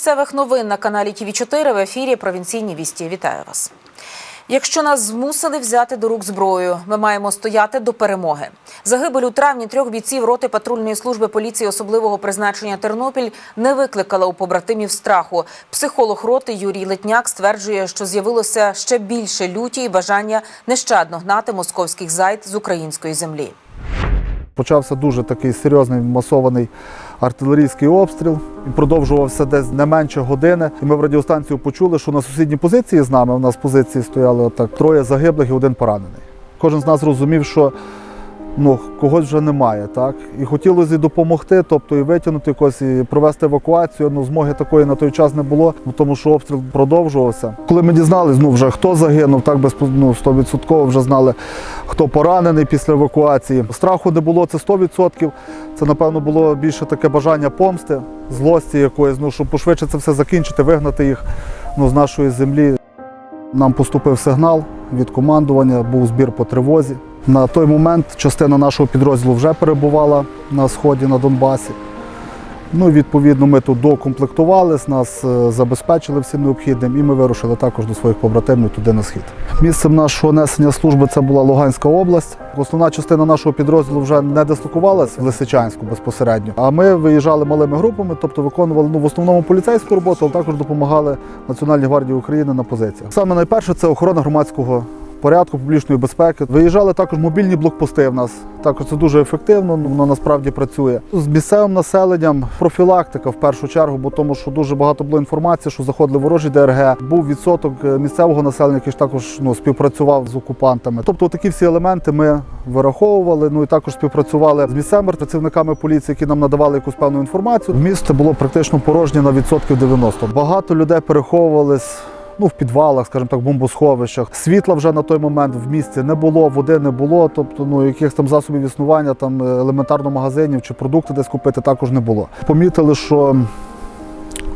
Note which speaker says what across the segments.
Speaker 1: Місцевих новин на каналі ТВ 4 в ефірі Провінційні вісті. Вітаю вас. Якщо нас змусили взяти до рук зброю, ми маємо стояти до перемоги. Загибель у травні трьох бійців роти патрульної служби поліції особливого призначення Тернопіль не викликала у побратимів страху. Психолог роти Юрій Летняк стверджує, що з'явилося ще більше люті і бажання нещадно гнати московських зайд з української землі.
Speaker 2: Почався дуже такий серйозний масований артилерійський обстріл. Він продовжувався десь не менше години. І ми в радіостанцію почули, що на сусідній позиції з нами у нас позиції стояли отак троє загиблих і один поранений. Кожен з нас розумів, що ну, когось вже немає. Так? І хотілося і допомогти, тобто і витягнути когось, і провести евакуацію. Ну, змоги такої на той час не було, ну, тому що обстріл продовжувався. Коли ми дізнались, ну вже хто загинув, так без ну, 100% вже знали, хто поранений після евакуації. Страху не було, це 100%. Це, напевно, було більше таке бажання помсти, злості якоїсь, ну, щоб пошвидше це все закінчити, вигнати їх ну, з нашої землі. Нам поступив сигнал від командування, був збір по тривозі. На той момент частина нашого підрозділу вже перебувала на сході на Донбасі. Ну, відповідно, ми тут докомплектувались, нас е, забезпечили всім необхідним, і ми вирушили також до своїх побратимів туди на схід. Місцем нашого несення служби це була Луганська область. Основна частина нашого підрозділу вже не дислокувалась в Лисичанську безпосередньо. А ми виїжджали малими групами, тобто виконували ну, в основному поліцейську роботу, але також допомагали Національній гвардії України на позиціях. Саме найперше це охорона громадського порядку публічної безпеки. Виїжджали також мобільні блокпости в нас. Також це дуже ефективно, ну, воно насправді працює. З місцевим населенням профілактика в першу чергу, бо тому що дуже багато було інформації, що заходили ворожі ДРГ. Був відсоток е, місцевого населення, який ж також ну, співпрацював з окупантами. Тобто такі всі елементи ми вираховували. Ну і також співпрацювали з місцевими працівниками поліції, які нам надавали якусь певну інформацію. Місто було практично порожнє на відсотків 90. Багато людей переховувались ну, в підвалах, скажімо так, бомбосховищах. Світла вже на той момент в місті не було, води не було, тобто ну, якихось там засобів існування, там е, елементарно магазинів чи продукти десь купити також не було. Помітили, що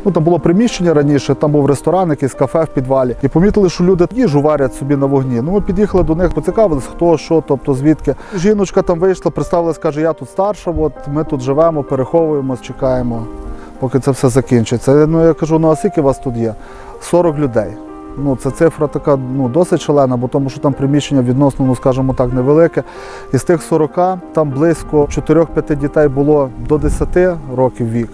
Speaker 2: Ну, там було приміщення раніше, там був ресторан, якийсь кафе в підвалі. І помітили, що люди їжу варять собі на вогні. Ну, ми під'їхали до них, поцікавились, хто, що, тобто звідки. Жіночка там вийшла, представилась, каже, я тут старша, от ми тут живемо, переховуємось, чекаємо, поки це все закінчиться. Ну, я кажу, ну а скільки вас тут є? 40 людей. Ну, це цифра така ну, досить шалена, бо тому що там приміщення відносно, ну скажімо так, невелике. Із тих 40 там близько 4-5 дітей було до 10 років вік.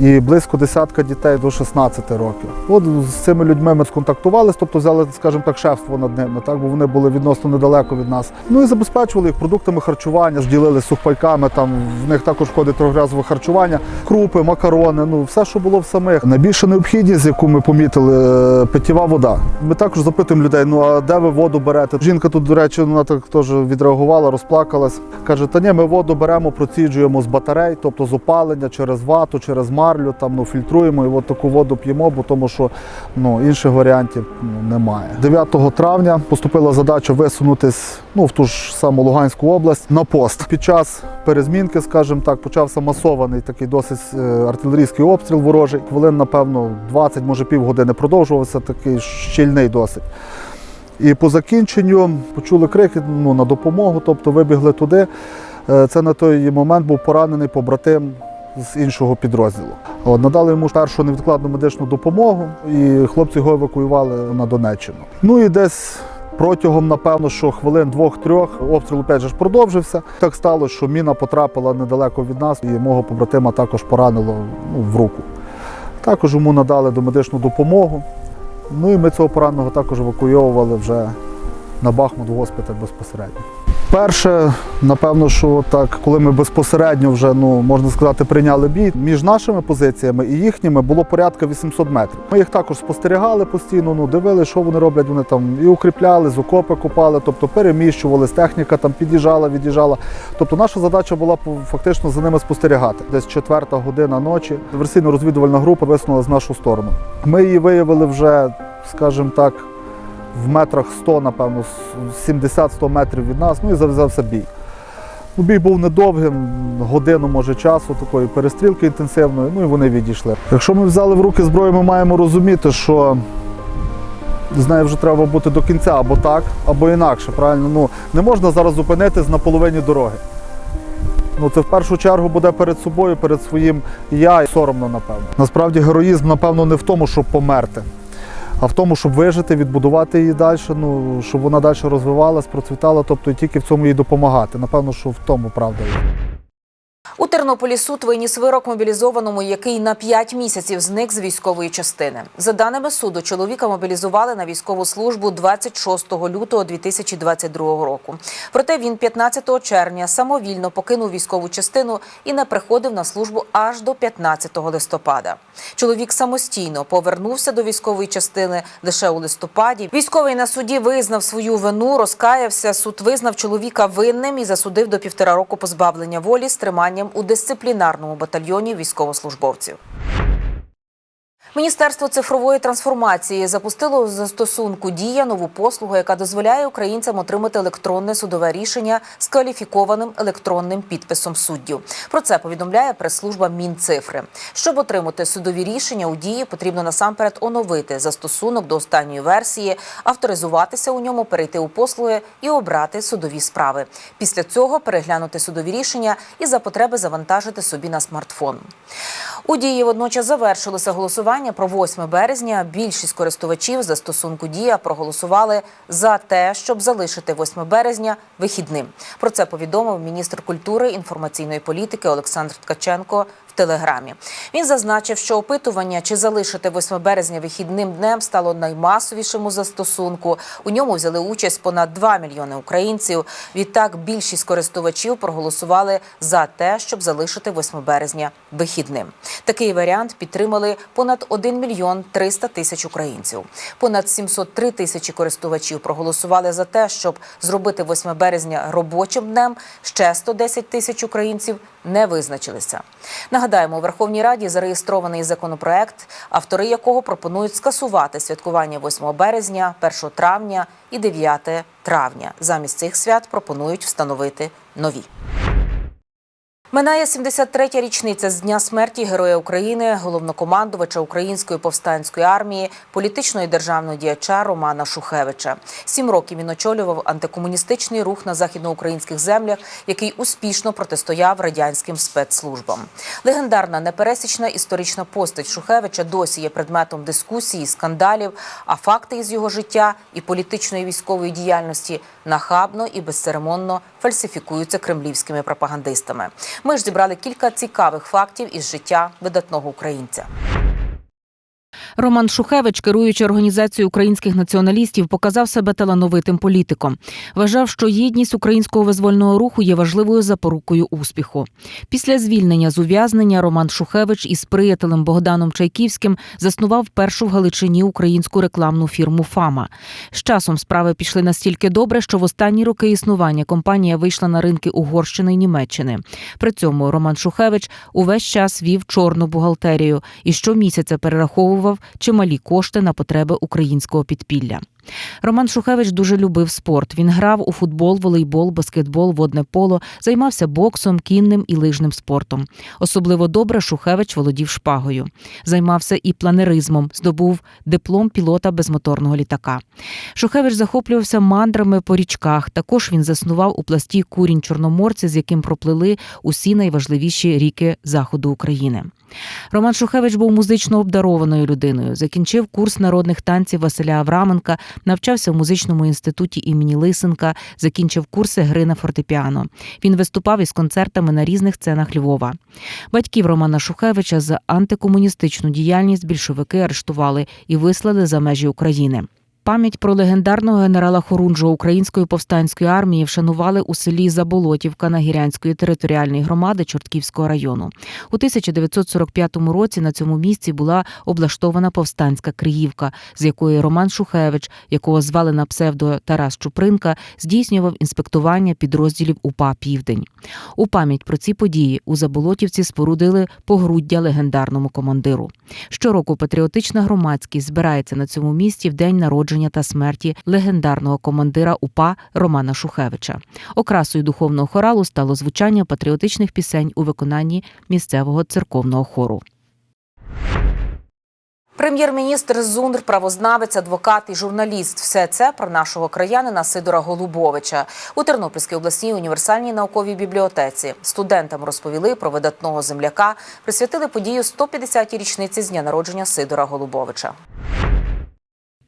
Speaker 2: І близько десятка дітей до 16 років. От з цими людьми ми сконтактувалися, тобто взяли, скажімо так, шефство над ними, так, бо вони були відносно недалеко від нас. Ну і забезпечували їх продуктами харчування, зділили сухпайками, там в них також входить трьохразове харчування, крупи, макарони, ну все, що було в самих. Найбільша необхідність, яку ми помітили, е, питєва вода. Ми також запитуємо людей, ну а де ви воду берете? Жінка тут, до речі, вона так теж відреагувала, розплакалась. Каже, та ні, ми воду беремо, проціджуємо з батарей, тобто з опалення через вату, через марлю, там ну фільтруємо і от таку воду п'ємо, бо тому що ну інших варіантів ну, немає. 9 травня поступила задача висунутись ну в ту ж саму Луганську область на пост. Під час перезмінки, скажімо так, почався масований такий досить е, артилерійський обстріл ворожий. Хвилин, напевно, 20, може півгодини продовжувався, такий щільний досить. І по закінченню почули крики ну, на допомогу, тобто вибігли туди. Е, Це на той момент був поранений побратим з іншого підрозділу. От, надали йому першу невідкладну медичну допомогу, і хлопці його евакуювали на Донеччину. Ну і десь протягом, напевно, що хвилин двох-трьох обстріл опять же продовжився. Так сталося, що міна потрапила недалеко від нас, і мого побратима також поранило ну, в руку. Також йому надали домедичну допомогу. Ну і ми цього пораненого також евакуйовували вже на Бахмут госпіталь безпосередньо. Перше, напевно, що так, коли ми безпосередньо вже, ну можна сказати, прийняли бій, між нашими позиціями і їхніми було порядка 800 метрів. Ми їх також спостерігали постійно, ну дивилися, що вони роблять. Вони там і укріпляли, з окопи копали, тобто переміщувались, техніка там під'їжджала, від'їжджала. Тобто наша задача була фактично за ними спостерігати. Десь четверта година ночі. Диверсійно-розвідувальна група висунулася в нашу сторону. Ми її виявили вже, скажімо так, в метрах 100, напевно, 70-100 метрів від нас, ну і зав'язався бій. Ну, бій був недовгим, годину, може, часу, такої перестрілки інтенсивної, ну і вони відійшли. Якщо ми взяли в руки зброю, ми маємо розуміти, що з нею вже треба бути до кінця або так, або інакше. Правильно? Ну, не можна зараз зупинитись на половині дороги. Ну це в першу чергу буде перед собою, перед своїм я соромно, напевно. Насправді героїзм, напевно, не в тому, щоб померти, а в тому, щоб вижити, відбудувати її далі, ну щоб вона далі розвивалась, процвітала, тобто і тільки в цьому їй допомагати. Напевно, що в тому правда є.
Speaker 1: У Тернополі суд виніс вирок мобілізованому, який на 5 місяців зник з військової частини. За даними суду, чоловіка мобілізували на військову службу 26 лютого 2022 року. Проте він 15 червня самовільно покинув військову частину і не приходив на службу аж до 15 листопада. Чоловік самостійно повернувся до військової частини лише у листопаді. Військовий на суді визнав свою вину, розкаявся. Суд визнав чоловіка винним і засудив до півтора року позбавлення волі з триманням у дисциплінарному батальйоні військовослужбовців. Міністерство цифрової трансформації запустило застосунку Дія нову послугу, яка дозволяє українцям отримати електронне судове рішення з кваліфікованим електронним підписом суддів. Про це повідомляє прес-служба Мінцифри. Щоб отримати судові рішення у дії, потрібно насамперед оновити застосунок до останньої версії, авторизуватися у ньому, перейти у послуги і обрати судові справи. Після цього переглянути судові рішення і за потреби завантажити собі на смартфон. У дії водночас завершилося голосування про 8 березня. Більшість користувачів застосунку Дія проголосували за те, щоб залишити 8 березня вихідним. Про це повідомив міністр культури інформаційної політики Олександр Ткаченко телеграмі. Він зазначив, що опитування, чи залишити 8 березня вихідним днем, стало наймасовішим у застосунку. У ньому взяли участь понад 2 мільйони українців. Відтак більшість користувачів проголосували за те, щоб залишити 8 березня вихідним. Такий варіант підтримали понад 1 мільйон 300 тисяч українців. Понад 703 тисячі користувачів проголосували за те, щоб зробити 8 березня робочим днем. Ще 110 тисяч українців не визначилися. Нагадаємо, у Верховній Раді зареєстрований законопроект, автори якого пропонують скасувати святкування 8 березня, 1 травня і 9 травня. Замість цих свят пропонують встановити нові. Минає 73-я річниця з дня смерті Героя України, головнокомандувача Української повстанської армії, політичного і державного діяча Романа Шухевича. Сім років він очолював антикомуністичний рух на західноукраїнських землях, який успішно протистояв радянським спецслужбам. Легендарна непересічна історична постать Шухевича досі є предметом дискусії, скандалів. А факти із його життя і політичної військової діяльності нахабно і безцеремонно фальсифікуються кремлівськими пропагандистами. Ми ж зібрали кілька цікавих фактів із життя видатного українця. Роман Шухевич, керуючи організацією українських націоналістів, показав себе талановитим політиком. Вважав, що єдність українського визвольного руху є важливою запорукою успіху. Після звільнення з ув'язнення Роман Шухевич із приятелем Богданом Чайківським заснував першу в Галичині українську рекламну фірму Фама. З часом справи пішли настільки добре, що в останні роки існування компанія вийшла на ринки Угорщини і Німеччини. При цьому Роман Шухевич увесь час вів чорну бухгалтерію і щомісяця перераховував чималі кошти на потреби українського підпілля. Роман Шухевич дуже любив спорт. Він грав у футбол, волейбол, баскетбол, водне поло, займався боксом, кінним і лижним спортом. Особливо добре Шухевич володів шпагою. Займався і планеризмом, здобув диплом пілота безмоторного літака. Шухевич захоплювався мандрами по річках. Також він заснував у пласті курінь Чорноморця, з яким проплили усі найважливіші ріки заходу України. Роман Шухевич був музично обдарованою людиною. Закінчив курс народних танців Василя Авраменка, навчався в музичному інституті імені Лисенка, закінчив курси гри на фортепіано. Він виступав із концертами на різних сценах Львова. Батьків Романа Шухевича за антикомуністичну діяльність більшовики арештували і вислали за межі України. Пам'ять про легендарного генерала Хорунжого Української повстанської армії вшанували у селі Заболотівка Нагірянської територіальної громади Чортківського району. У 1945 році на цьому місці була облаштована повстанська Криївка, з якої Роман Шухевич, якого звали на псевдо Тарас Чупринка, здійснював інспектування підрозділів УПА Південь. У пам'ять про ці події у Заболотівці спорудили погруддя легендарному командиру. Щороку патріотична громадськість збирається на цьому місці в день народження та смерті легендарного командира УПА Романа Шухевича. Окрасою духовного хоралу стало звучання патріотичних пісень у виконанні місцевого церковного хору. Прем'єр-міністр Зундр, правознавець, адвокат і журналіст. Все це про нашого краянина Сидора Голубовича у Тернопільській обласній універсальній науковій бібліотеці. Студентам розповіли про видатного земляка, присвятили подію 150-й річниці з дня народження Сидора Голубовича.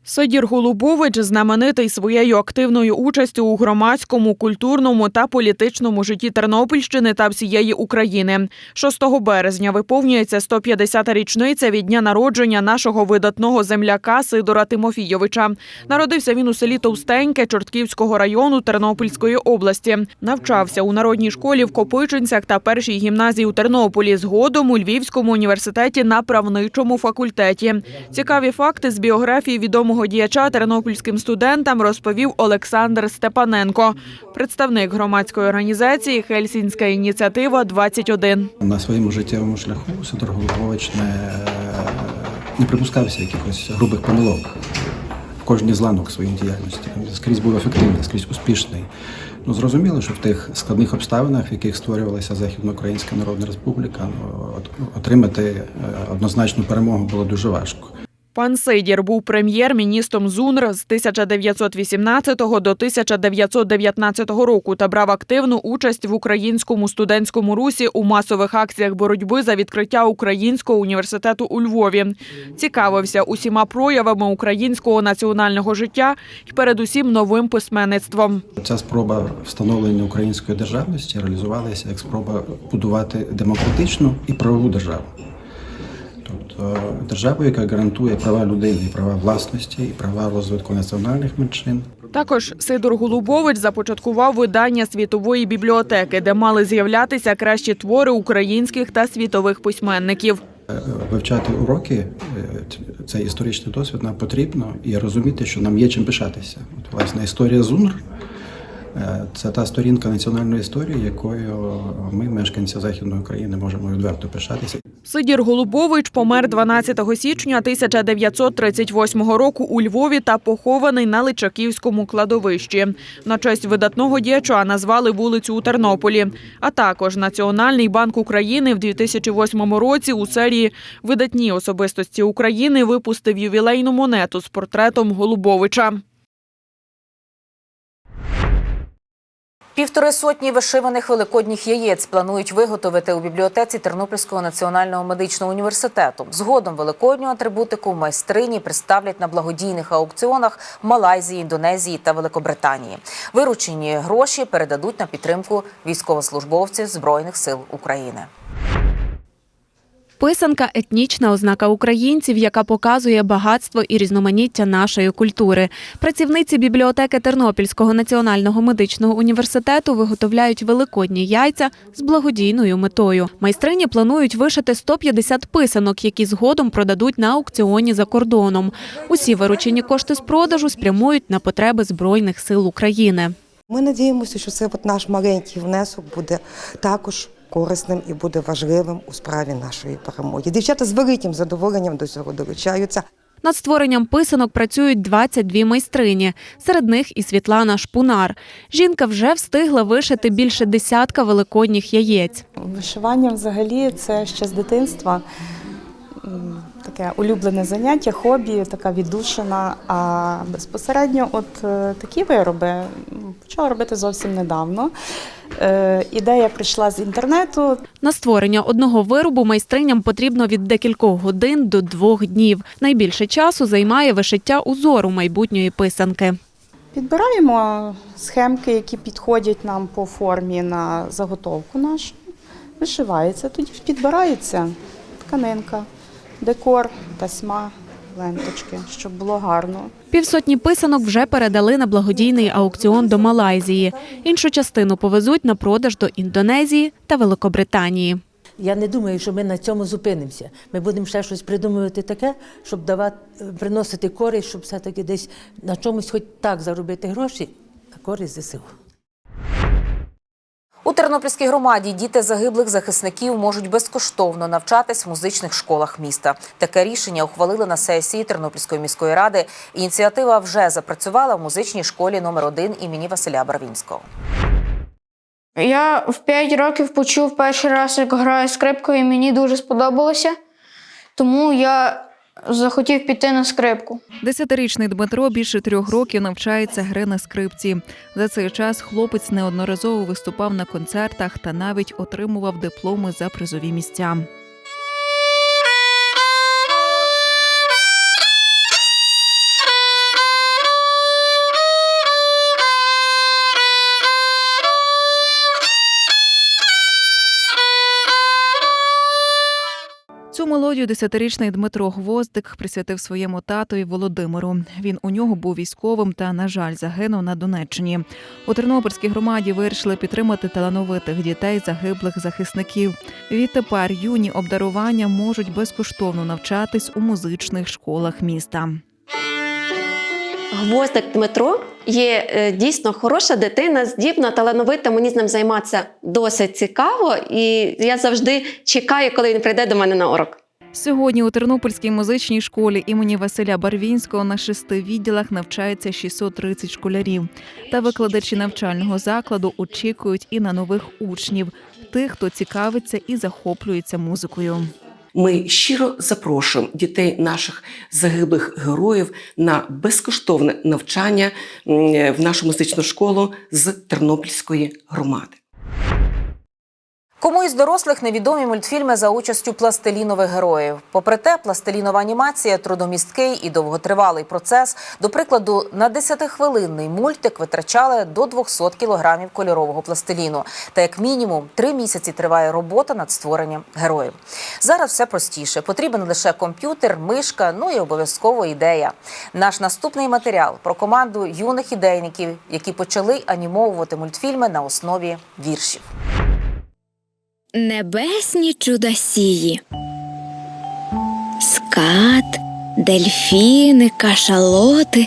Speaker 3: Сидір Голубович знаменитий своєю активною участю у громадському, культурному та політичному житті Тернопільщини та всієї України. 6 березня виповнюється 150-та річниця від дня народження нашого видатного земляка Сидора Тимофійовича. Народився він у селі Товстеньке Чортківського району Тернопільської області. Навчався у народній школі в Копичинцях та першій гімназії у Тернополі. Згодом у Львівському університеті на правничому факультеті. Цікаві факти з біографії відомого діяча тернопільським студентам розповів Олександр Степаненко, представник громадської організації Хельсінська ініціатива 21
Speaker 4: На своєму життєвому шляху Сидор Голубович не, не припускався якихось грубих помилок кожній з ланок своєї діяльності. Скрізь був ефективний, скрізь успішний. Ну, зрозуміло, що в тих складних обставинах, в яких створювалася Західноукраїнська Народна Республіка, ну, от- отримати е, однозначну перемогу було дуже важко.
Speaker 3: Пан Сидір був прем'єр-міністром ЗУНР з 1918 до 1919 року та брав активну участь в українському студентському русі у масових акціях боротьби за відкриття українського університету у Львові. Цікавився усіма проявами українського національного життя і передусім новим письменництвом.
Speaker 4: Ця спроба встановлення української державності реалізувалася як спроба будувати демократичну і правову державу. Тобто державу, яка гарантує права людини, і права власності, і права розвитку національних меншин.
Speaker 3: Також Сидор Голубович започаткував видання світової бібліотеки, де мали з'являтися кращі твори українських та світових письменників.
Speaker 4: Е, Вивчати уроки, е, цей історичний досвід нам потрібно і розуміти, що нам є чим пишатися. От, власне, історія ЗУНР е, це та сторінка національної історії, якою ми, мешканці Західної України, можемо відверто пишатися.
Speaker 3: Сидір Голубович помер 12 січня 1938 року у Львові та похований на Личаківському кладовищі. На честь видатного діяча назвали вулицю у Тернополі. А також Національний банк України в 2008 році у серії Видатні особистості України випустив ювілейну монету з портретом Голубовича.
Speaker 1: Півтори сотні вишиваних великодніх яєць планують виготовити у бібліотеці Тернопільського національного медичного університету. Згодом великодню атрибутику майстрині представлять на благодійних аукціонах Малайзії, Індонезії та Великобританії. Виручені гроші передадуть на підтримку військовослужбовців Збройних сил України.
Speaker 5: Писанка етнічна ознака українців, яка показує багатство і різноманіття нашої культури. Працівниці бібліотеки Тернопільського національного медичного університету виготовляють великодні яйця з благодійною метою. Майстрині планують вишити 150 писанок, які згодом продадуть на аукціоні за кордоном. Усі виручені кошти з продажу спрямують на потреби збройних сил України.
Speaker 6: Ми надіємося, що це от наш маленький внесок буде також корисним і буде важливим у справі нашої перемоги. Дівчата з великим задоволенням до цього долучаються.
Speaker 5: Над створенням писанок працюють 22 майстрині. Серед них і Світлана Шпунар. Жінка вже встигла вишити більше десятка великодніх яєць.
Speaker 7: Вишивання взагалі це ще з дитинства. Таке улюблене заняття, хобі, така віддушина. А безпосередньо, от е, такі вироби почала робити зовсім недавно. Е, ідея прийшла з інтернету.
Speaker 5: На створення одного виробу майстриням потрібно від декількох годин до двох днів. Найбільше часу займає вишиття узору майбутньої писанки.
Speaker 7: Підбираємо схемки, які підходять нам по формі на заготовку нашу. Вишивається, тоді підбирається тканинка, декор, тасьма, ленточки, щоб було гарно.
Speaker 5: Півсотні писанок вже передали на благодійний аукціон до Малайзії. Іншу частину повезуть на продаж до Індонезії та Великобританії.
Speaker 8: Я не думаю, що ми на цьому зупинимося. Ми будемо ще щось придумувати таке, щоб давати, приносити користь, щоб все-таки десь на чомусь хоч так заробити гроші, а користь ЗСУ.
Speaker 1: У Тернопільській громаді діти загиблих захисників можуть безкоштовно навчатись в музичних школах міста. Таке рішення ухвалили на сесії Тернопільської міської ради. Ініціатива вже запрацювала в музичній школі номер 1 імені Василя Барвінського.
Speaker 9: Я в 5 років почув перший раз, як граю скрипкою, і мені дуже сподобалося. Тому я захотів піти на скрипку.
Speaker 5: Десятирічний Дмитро більше трьох років навчається гри на скрипці. За цей час хлопець неодноразово виступав на концертах та навіть отримував дипломи за призові місця. Мелодію десятирічний Дмитро Гвоздик присвятив своєму татові Володимиру. Він у нього був військовим та, на жаль, загинув на Донеччині. У Тернопільській громаді вирішили підтримати талановитих дітей загиблих захисників. Відтепер юні обдарування можуть безкоштовно навчатись у музичних школах міста.
Speaker 10: Гвоздик Дмитро є е, дійсно хороша дитина, здібна, талановита. Мені з ним займатися досить цікаво, і я завжди чекаю, коли він прийде до мене на урок.
Speaker 5: Сьогодні у Тернопільській музичній школі імені Василя Барвінського на шести відділах навчається 630 школярів. Та викладачі навчального закладу очікують і на нових учнів, тих, хто цікавиться і захоплюється музикою.
Speaker 11: Ми щиро запрошуємо дітей наших загиблих героїв на безкоштовне навчання в нашу музичну школу з Тернопільської громади.
Speaker 1: Кому із дорослих невідомі мультфільми за участю пластилінових героїв. Попри те, пластилінова анімація трудомісткий і довготривалий процес. До прикладу, на 10-хвилинний мультик витрачали до 200 кілограмів кольорового пластиліну. Та як мінімум три місяці триває робота над створенням героїв. Зараз все простіше. Потрібен лише комп'ютер, мишка, ну і обов'язково ідея. Наш наступний матеріал про команду юних ідейників, які почали анімовувати мультфільми на основі віршів.
Speaker 12: Небесні чудосії. Скат, дельфіни, кашалоти,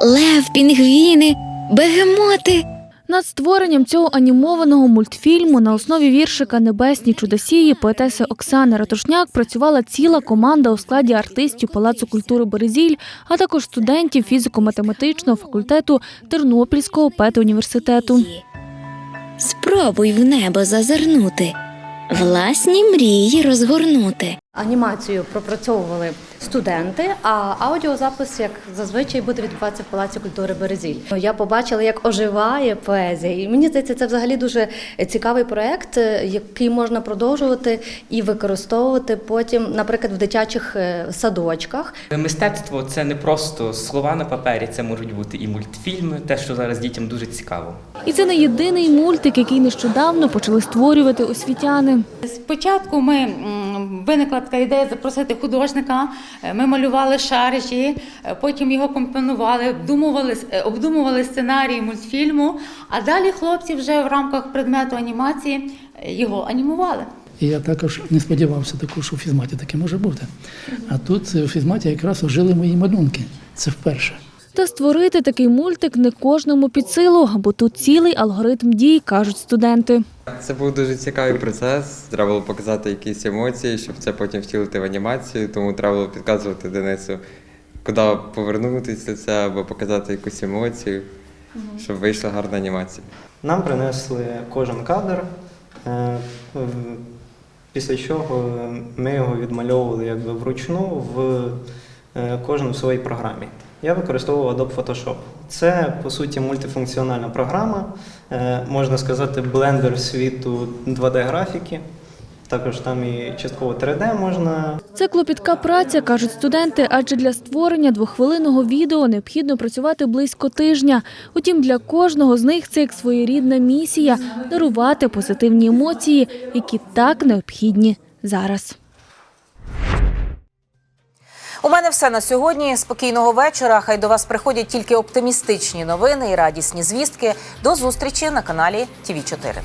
Speaker 12: лев, пінгвіни, бегемоти.
Speaker 13: Над створенням цього анімованого мультфільму на основі віршика Небесні чудосії поетеси Оксани Ратушняк працювала ціла команда у складі артистів Палацу культури Березіль, а також студентів фізико-математичного факультету Тернопільського педуніверситету.
Speaker 12: Спробуй в небо зазирнути, власні мрії розгорнути.
Speaker 14: Анімацію пропрацьовували студенти, а аудіозапис, як зазвичай, буде відбуватися в Палаці культури Березіль. Я побачила, як оживає поезія, і мені здається, це взагалі дуже цікавий проект, е, який можна продовжувати і використовувати потім, наприклад, в дитячих е, садочках.
Speaker 15: Мистецтво це не просто слова на папері, це можуть бути і мультфільми, те, що зараз дітям дуже цікаво.
Speaker 13: І це не єдиний мультик, який нещодавно почали створювати освітяни.
Speaker 16: Спочатку ми виникла така ідея запросити художника. Е, Ми малювали шаржі, е, потім його компонували, обдумували, е, обдумували сценарій мультфільму. А далі хлопці вже в рамках предмету анімації його анімували.
Speaker 17: І я також не сподівався також, що у фізматі таке може бути. А тут у фізматі якраз ожили мої малюнки. Це вперше.
Speaker 13: Та створити такий мультик не кожному під силу, бо тут цілий алгоритм дій, кажуть студенти.
Speaker 18: Це був дуже цікавий процес. Треба було показати якісь емоції, щоб це потім втілити в анімацію. Тому треба було підказувати Денису, куди повернутися це або показати якусь емоцію, щоб вийшла гарна анімація.
Speaker 19: Нам принесли кожен кадр, е, після чого ми його відмальовували якби вручну в е, кожен в своїй програмі. Я використовував Adobe Photoshop. Це, по суті, мультифункціональна програма, е, можна сказати, блендер світу 2D-графіки. Також там і частково 3D можна
Speaker 13: Це клопітка праця, кажуть студенти, адже для створення двохвилинного відео необхідно працювати близько тижня. Утім, для кожного з них це як своєрідна місія дарувати позитивні емоції, які так необхідні зараз.
Speaker 1: У мене все на сьогодні. Спокійного вечора. Хай до вас приходять тільки оптимістичні новини і радісні звістки. До зустрічі на каналі ТВ 4